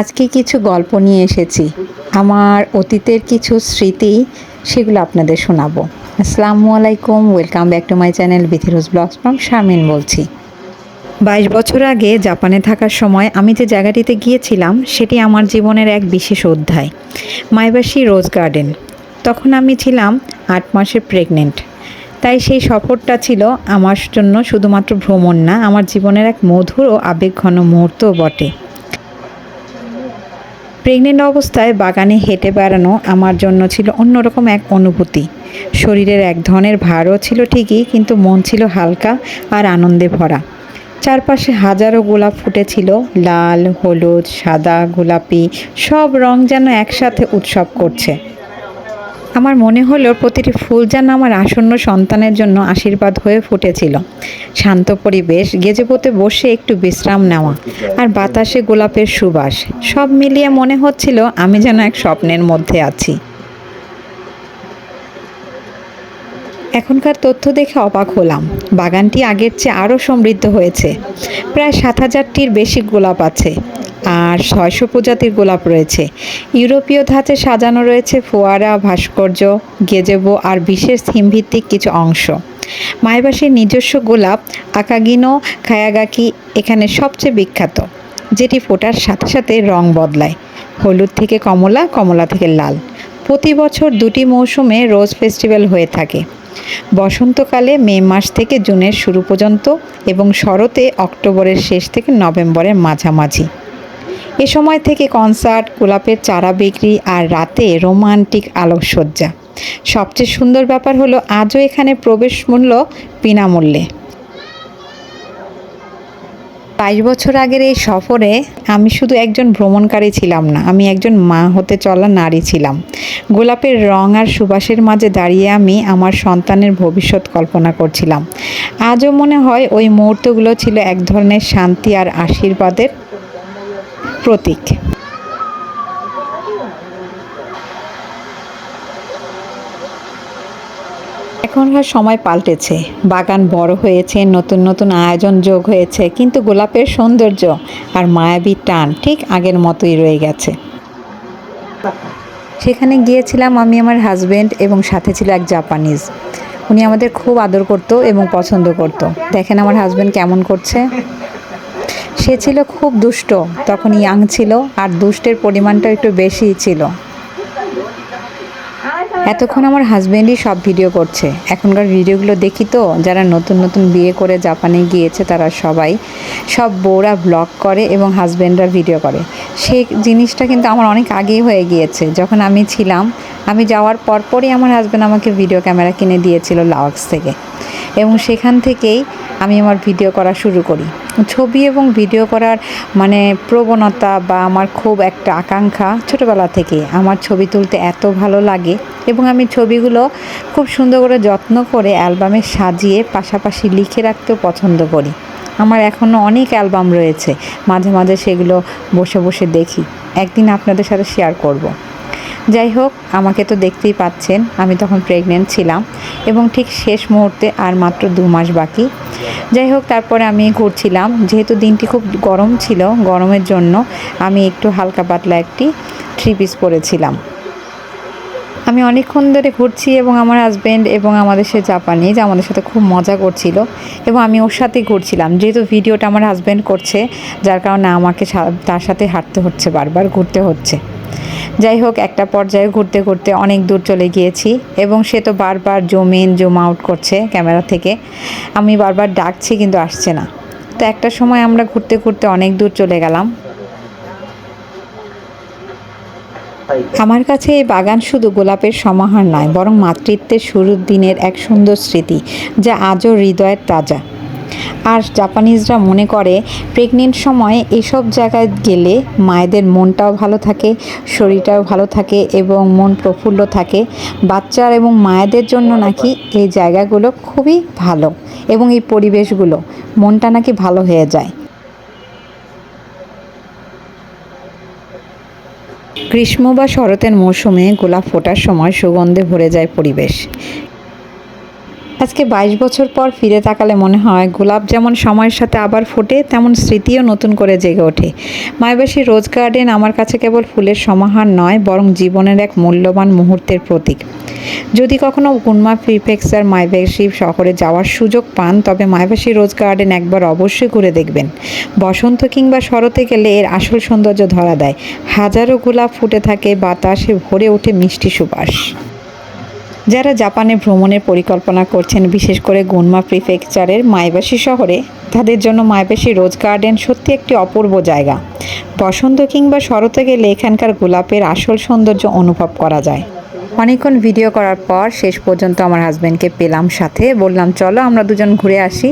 আজকে কিছু গল্প নিয়ে এসেছি। আমার অতীতের কিছু স্মৃতি, সেগুলো আপনাদের শোনাবো। আসসালামু আলাইকুম, welcome back to my channel বিথিরোজ vlogs from Shamin বলছি। বাইশ বছর আগে জাপানে থাকার সময় আমি যে জায়গাটিতে গিয়েছিলাম, সেটি আমার জীবনের এক বিশেষ অধ্যায়, মাইবাসী রোজ গার্ডেন। তখন আমি ছিলাম আট মাসের প্রেগনেন্ট। তাই সেই সফরটা ছিল আমার জন্য শুধুমাত্র ভ্রমণ না, আমার জীবনের এক মধুর ও আবেগঘন মুহূর্তও বটে। প্রেগনেন্ট অবস্থায় বাগানে হেঁটে বেড়ানো আমার জন্য ছিল অন্যরকম এক অনুভূতি। শরীরের এক ধরনের ভারও ছিল ঠিকই, কিন্তু মন ছিল হালকা আর আনন্দে ভরা। চারপাশে হাজারো গোলাপ ফুটেছিল, লাল, হলুদ, সাদা, গোলাপি, সব রং যেন একসাথে উৎসব করছে। আমার মনে হলো প্রতিটি ফুল যেন আমার আসন্ন সন্তানের জন্য আশীর্বাদ হয়ে ফুটেছিল। শান্ত পরিবেশ, গেজেপোতে বসে একটু বিশ্রাম নেওয়া আর বাতাসে গোলাপের সুবাস, সব মিলিয়ে মনে হচ্ছিল আমি যেন এক স্বপ্নের মধ্যে আছি। এখনকার তথ্য দেখে অবাক হলাম। বাগানটি আগের চেয়ে আরও সমৃদ্ধ হয়েছে। প্রায় সাত হাজারটির বেশি গোলাপ আছে আর ছয়শো প্রজাতির গোলাপ রয়েছে। ইউরোপীয় ধাঁচে সাজানো রয়েছে ফোয়ারা, ভাস্কর্য, গেজেবো আর বিশেষ থিমভিত্তিক কিছু অংশ। মাইবাসীর নিজস্ব গোলাপ, আকাগিনো, খায়াগাকি এখানে সবচেয়ে বিখ্যাত, যেটি ফোটার সাথে সাথে রং বদলায়। হলুদ থেকে কমলা কমলা থেকে লাল। প্রতি বছর দুটি মৌসুমে রোজ ফেস্টিভ্যাল হয়ে থাকে। বসন্তকালে মে মাস থেকে জুনের শুরু পর্যন্ত এবং শরতে অক্টোবরের শেষ থেকে নভেম্বরের মাঝামাঝি। এ সময় থেকে কনসার্ট, গোলাপের চারা বিক্রি আর রাতে রোমান্টিক আলোকসজ্জা। সবচেয়ে সুন্দর ব্যাপার হলো, আজও এখানে প্রবেশ মূল্য বিনামূল্যে। বাইশ বছর আগের এই সফরে আমি শুধু একজন ভ্রমণকারী ছিলাম না, আমি একজন মা হতে চলা নারী ছিলাম। গোলাপের রং আর সুবাসের মাঝে দাঁড়িয়ে আমি আমার সন্তানের ভবিষ্যৎ কল্পনা করছিলাম। আজও মনে হয় ওই মুহূর্তগুলো ছিল এক ধরনের শান্তি আর আশীর্বাদের প্রতীক। এখনকার সময় পাল্টেছে। বাগান বড় হয়েছে, নতুন নতুন আয়োজন যোগ হয়েছে, কিন্তু গোলাপের সৌন্দর্য আর মায়াবী টান ঠিক আগের মতোই রয়ে গেছে। সেখানে গিয়েছিলাম আমি, আমার হাজবেন্ড এবং সাথে ছিল এক জাপানিজ উনি আমাদের খুব আদর করতো এবং পছন্দ করতো। দেখেন আমার হাজবেন্ড কেমন করছে। সে ছিল খুব দুষ্ট, তখন ইয়াং ছিল আর দুষ্টের পরিমাণটা একটু বেশিই ছিল। এতক্ষণ আমার হাজব্যান্ডই সব ভিডিও করছে। এখনকার ভিডিওগুলো দেখি তো, যারা নতুন নতুন বিয়ে করে জাপানে গিয়েছে তারা সবাই সব বউরা ব্লগ করে এবং হাজব্যান্ডরা ভিডিও করে। সেই জিনিসটা কিন্তু আমার অনেক আগেই হয়ে গিয়েছে। যখন আমি ছিলাম, আমি যাওয়ার পরপরই আমার হাজব্যান্ড আমাকে ভিডিও ক্যামেরা কিনে দিয়েছিল লাওয়াক্স থেকে। এবং সেখান থেকেই আমি আমার ভিডিও করা শুরু করি। ছবি এবং ভিডিও করার মানে প্রবণতা বা আমার খুব একটা আকাঙ্ক্ষা ছোটোবেলা থেকে আমার ছবি তুলতে এত ভালো লাগে এবং আমি ছবিগুলো খুব সুন্দর করে যত্ন করে অ্যালবামে সাজিয়ে পাশাপাশি লিখে রাখতেও পছন্দ করি। আমার এখনও অনেক অ্যালবাম রয়েছে, মাঝে মাঝে সেগুলো বসে বসে দেখি। একদিন আপনাদের সাথে শেয়ার করব। যাই হোক, আমাকে তো দেখতেই পাচ্ছেন, আমি তখন প্রেগনেন্ট ছিলাম এবং ঠিক শেষ মুহূর্তে আর মাত্র দু মাস বাকি। যাই হোক, তারপরে আমি ঘুরছিলাম, যেহেতু দিনটি খুব গরম ছিল, গরমের জন্য আমি একটু হালকা পাতলা একটি থ্রি পিস পরেছিলাম। আমি অনেকক্ষণ ধরে ঘুরছি এবং আমার হাজব্যান্ড এবং আমাদের সে জাপানিজ আমাদের সাথে খুব মজা করছিল এবং আমি ওর সাথেই ঘুরছিলাম। যেহেতু ভিডিওটা আমার হাজব্যান্ড করছে, যার কারণে আমাকে তার সাথে হাঁটতে হচ্ছে, বারবার ঘুরতে হচ্ছে। যাই হোক একটা পর্যায়ে ঘুরতে ঘুরতে অনেক দূর চলে গিয়েছি এবং সে তো বারবার জুম ইন জুম আউট করছে ক্যামেরা থেকে। আমি বারবার ডাকছি কিন্তু আসছে না। তো একটা সময় আমরা ঘুরতে ঘুরতে অনেক দূর চলে গেলাম। আমার কাছে এই বাগান শুধু গোলাপের সমাহার নয়, বরং মাতৃত্বের শুরুর দিনের এক সুন্দর স্মৃতি, যা আজও হৃদয়ের তাজা। আর জাপানিজরা মনে করে, প্রেগনেন্ট সময়ে এসব জায়গায় গেলে মায়েদের মনটাও ভালো থাকে, শরীরটাও ভালো থাকে এবং মন প্রফুল্ল থাকে। বাচ্চার এবং মায়েদের জন্য নাকি এই জায়গাগুলো খুবই ভালো এবং এই পরিবেশগুলো, মনটা নাকি ভালো হয়ে যায়। গ্রীষ্ম বা শরতের মৌসুমে গোলাপ ফোটার সময় সুগন্ধে ভরে যায় পরিবেশ। আজকে বাইশ বছর পর ফিরে তাকালে মনে হয় গোলাপ যেমন সময়ের সাথে আবার ফোটে, তেমন স্মৃতিও নতুন করে জেগে ওঠে। মায়াবাসী রোজ গার্ডেন আমার কাছে কেবল ফুলের সমাহার নয়, বরং জীবনের এক মূল্যবান মুহূর্তের প্রতীক। যদি কখনও গুনমা প্রিফেক্সার মাইবাসী শহরে যাওয়ার সুযোগ পান, তবে মাইবাসী রোজ গার্ডেন একবার অবশ্যই ঘুরে দেখবেন। বসন্ত কিংবা শরতে গেলে এর আসল সৌন্দর্য ধরা দেয়। হাজারো গোলাপ ফুটে থাকে, বাতাসে ভরে ওঠে মিষ্টি সুবাস। যারা জাপানে ভ্রমণের পরিকল্পনা করছেন, বিশেষ করে গুনমা প্রিফেকচারের মাইবাসী শহরে, তাদের জন্য মাইবাসী রোজ গার্ডেন সত্যি একটি অপূর্ব জায়গা। বসন্ত কিংবা শরতে গেলে এখানকার গোলাপের আসল সৌন্দর্য অনুভব করা যায়। অনেকক্ষণ ভিডিও করার পর শেষ পর্যন্ত আমার হাজব্যান্ডকে পেলাম সাথে, বললাম, চলো আমরা দুজন ঘুরে আসি।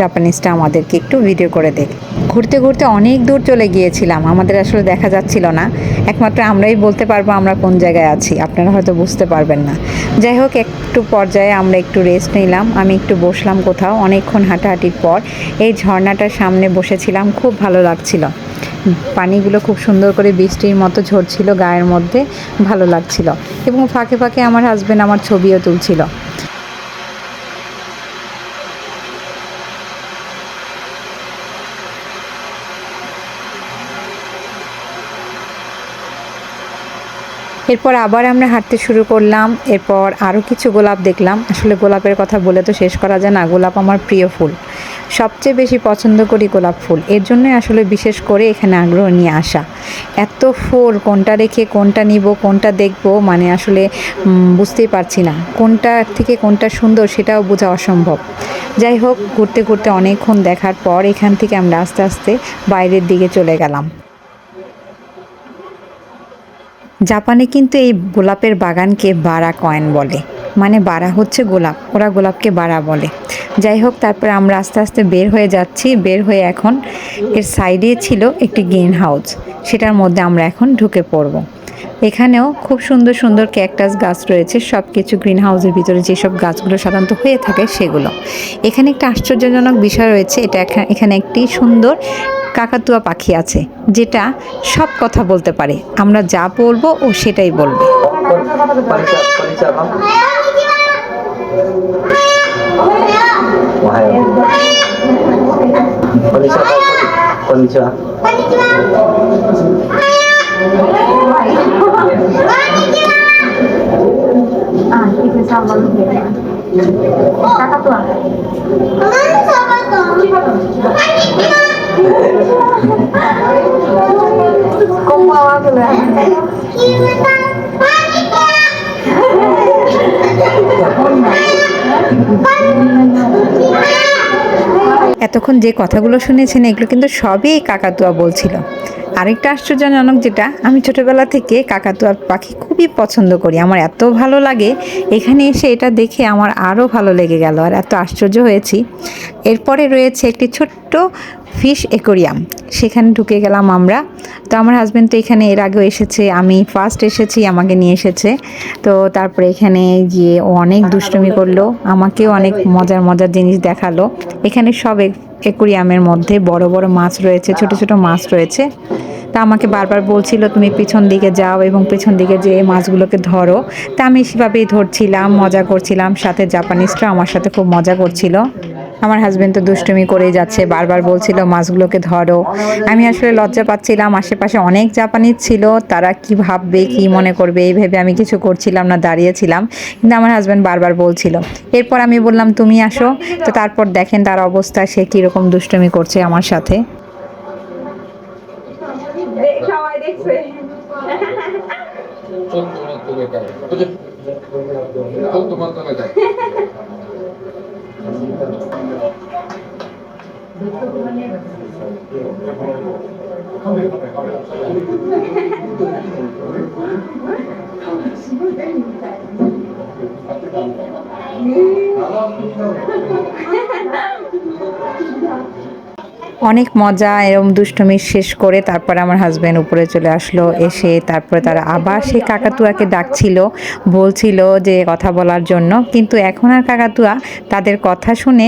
জাপানিজটা আমাদেরকে একটু ভিডিও করে দেখ ঘুরতে ঘুরতে অনেক দূর চলে গিয়েছিলাম, আমাদের আসলে দেখা যাচ্ছিল না। একমাত্র আমরাই বলতে পারব আমরা কোন জায়গায় আছি, আপনারা হয়তো বুঝতে পারবেন না। যাই হোক, একটু পর্যায়ে আমরা একটু রেস্ট নিলাম, আমি একটু বসলাম কোথাও, অনেকক্ষণ হাঁটাহাঁটির পর এই ঝর্ণাটার সামনে বসেছিলাম, খুব ভালো লাগছিল। পানিগুলো খুব সুন্দর করে বৃষ্টির মতো ঝরছিল গায়ের মধ্যে, ভালো লাগছিল। এবং ফাঁকে ফাঁকে আমার হাজব্যান্ড আমার ছবিও তুলছিল। এরপর আবার আমরা হাঁটতে শুরু করলাম, এরপর আরও কিছু গোলাপ দেখলাম। আসলে গোলাপের কথা বলে তো শেষ করা যায় না, গোলাপ আমার প্রিয় ফুল। সবচেয়ে বেশি পছন্দ করি গোলাপ ফুল। এর জন্যই আসলে বিশেষ করে এখানে আগ্রহ নিয়ে আসা। এত ফুল, কোনটা রেখে কোনটা নিব, কোনটা দেখব মানে আসলে বুঝতেই পারছি না। কোনটা থেকে কোনটা সুন্দর সেটাও বোঝা অসম্ভব। যাই হোক, ঘুরতে ঘুরতে অনেকক্ষণ দেখার পর এখান থেকে আমরা আস্তে আস্তে বাইরের দিকে চলে গেলাম। জাপানে কিন্তু এই গোলাপের বাগানকে বারা কয়েন বলে। মানে বারা হচ্ছে গোলাপ, ওরা গোলাপকে বারা বলে। যাই হোক, তারপর আমরা আস্তে আস্তে বের হয়ে যাচ্ছি। বের হয়ে এখন এর সাইডে ছিল একটি গ্রিন হাউস সেটার মধ্যে আমরা এখন ঢুকে পড়ব। এখানেও খুব সুন্দর সুন্দর ক্যাকটাস গাছ রয়েছে সব কিছু গ্রিন হাউসের ভিতরে যেসব গাছগুলো সাধারণত হয়ে থাকে সেগুলো। এখানে একটা আশ্চর্যজনক বিষয় রয়েছে এটা এখানে একটি সুন্দর কাকাতুয়া পাখি আছে যেটা সব কথা বলতে পারে। আমরা যা বলব ও সেটাই বলবে। こん এতক্ষণ যে কথাগুলো শুনেছেন এগুলো কিন্তু সবই কাকাতুয়া বলছিল। আরেকটা আশ্চর্যজনক যেটা, আমি ছোটবেলা থেকে কাকাতুয়া পাখি খুবই পছন্দ করি। আমার এত ভালো লাগে। এখানে এসে এটা দেখে আমার আরও ভালো লেগে গেল আর এত আশ্চর্য হয়েছি। এরপরে রয়েছে একটি ছোট্ট ফিশ একোরিয়াম। সেখানে ঢুকে গেলাম আমরা। তো আমার হাজব্যান্ড তো এখানে, এর আগেও এসেছে। আমি ফার্স্ট এসেছি, আমাকে নিয়ে এসেছে। তো তারপরে এখানে গিয়ে অনেক দুষ্টুমি করল, আমাকেও অনেক মজার মজার জিনিস দেখাল। এখানে সব অ্যাকোরিয়ামের মধ্যে বড় বড় মাছ রয়েছে, ছোট ছোট মাছ রয়েছে। তা আমাকে বারবার বলছিল, তুমি পিছন দিকে যাও এবং পিছন দিকে যেয়ে মাছগুলোকে ধরো। তা আমি সেভাবেই ধরছিলাম, মজা করছিলাম। সাথে জাপানিজরা আমার সাথে খুব মজা করছিল। আমার হাজব্যান্ড তো দুষ্টুমি করেই যাচ্ছে, বারবার বলছিল, মাছগুলোকে ধরো। আমি আসলে লজ্জা পাচ্ছিলাম, আশেপাশে অনেক জাপানিজ ছিল, তারা কি ভাববে, কি মনে করবে, এই ভেবে আমি কিছু করছিলাম না, দাঁড়িয়েছিলাম। কিন্তু আমার হাজবেন্ড বারবার বলছিল। এরপর আমি বললাম, তুমি আসো। তো তারপর দেখেন তার অবস্থা, সে কীরকম দুষ্টুমি করছে আমার সাথে। সবাই দেখছে ずっと名物すごい。অনেক মজা এরকম দুষ্টমি শেষ করে তারপর আমার হাজব্যান্ড উপরে চলে আসলো, এসে তারপরে তারা আবার সেই কাকাতুয়াকে ডাকছিল, বলছিল যে কথা বলার জন্য। কিন্তু এখন আর কাকাতুয়া তাদের কথা শুনে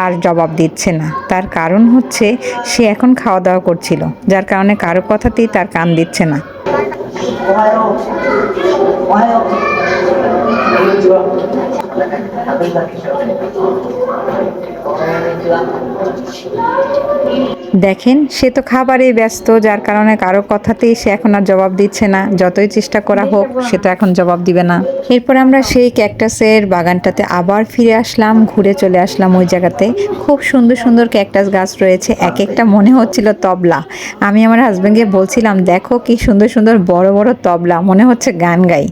আর জবাব দিচ্ছে না। তার কারণ হচ্ছে সে এখন খাওয়া দাওয়া করছিল, যার কারণে কারও কথাতেই তার কান দিচ্ছে না। দেখেন, সে তো খাবারে ব্যস্ত, যার কারণে কারও কথাতেই সে এখন আর জবাব দিচ্ছে না। যতই চেষ্টা করা হোক, সে তো এখন জবাব দিবে না। এরপর আমরা সেই ক্যাকটাসের বাগানটাতে আবার ফিরে আসলাম, ঘুরে চলে আসলাম ওই জায়গাতে। খুব সুন্দর সুন্দর ক্যাকটাস গাছ রয়েছে, এক একটা মনে হচ্ছিল তবলা। আমি আমার হাজব্যান্ডকে বলছিলাম, দেখো কি সুন্দর সুন্দর বড় বড় তবলা, মনে হচ্ছে গান গাই।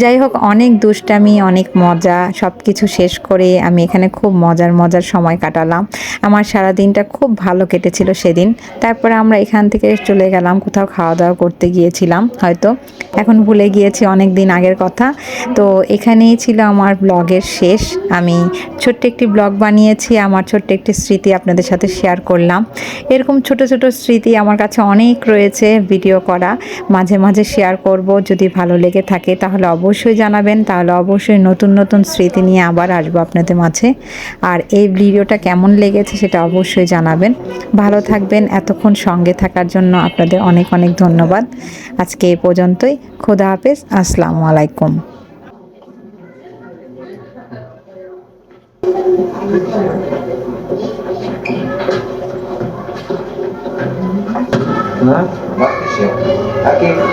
যাই হোক, অনেক দুষ্টামি, অনেক মজা সব কিছু শেষ করে আমি এখানে খুব মজার মজার সময় কাটালাম। আমার সারা দিনটা খুব ভালো কেটেছিল সেদিন। তারপরে আমরা এখান থেকে চলে গেলাম, কোথাও খাওয়া দাওয়া করতে গিয়েছিলাম, হয়তো। এখন ভুলে গিয়েছি অনেক দিন আগের কথা। তো এখানেই ছিল আমার ব্লগের শেষ। আমি ছোট্ট একটি ব্লগ বানিয়েছি, আমার ছোট্ট একটি স্মৃতি আপনাদের সাথে শেয়ার করলাম। এরকম ছোট ছোট স্মৃতি আমার কাছে অনেক রয়েছে ভিডিও করা। মাঝে মাঝে শেয়ার করব, যদি ভালো লেগে থাকে, তাহলে অবশ্যই জানাবেন, তাহলে অবশ্যই নতুন নতুন স্মৃতি নিয়ে আবার আসব আপনাদের মাঝে আর এই ভিডিওটা কেমন লেগেছে সেটা অবশ্যই জানাবেন ভালো থাকবেন, এতক্ষণ সঙ্গে থাকার জন্য আপনাদের অনেক অনেক ধন্যবাদ আজকে এ পর্যন্তই, খোদা হাফেজ, আসসালামু আলাইকুম? Aquí.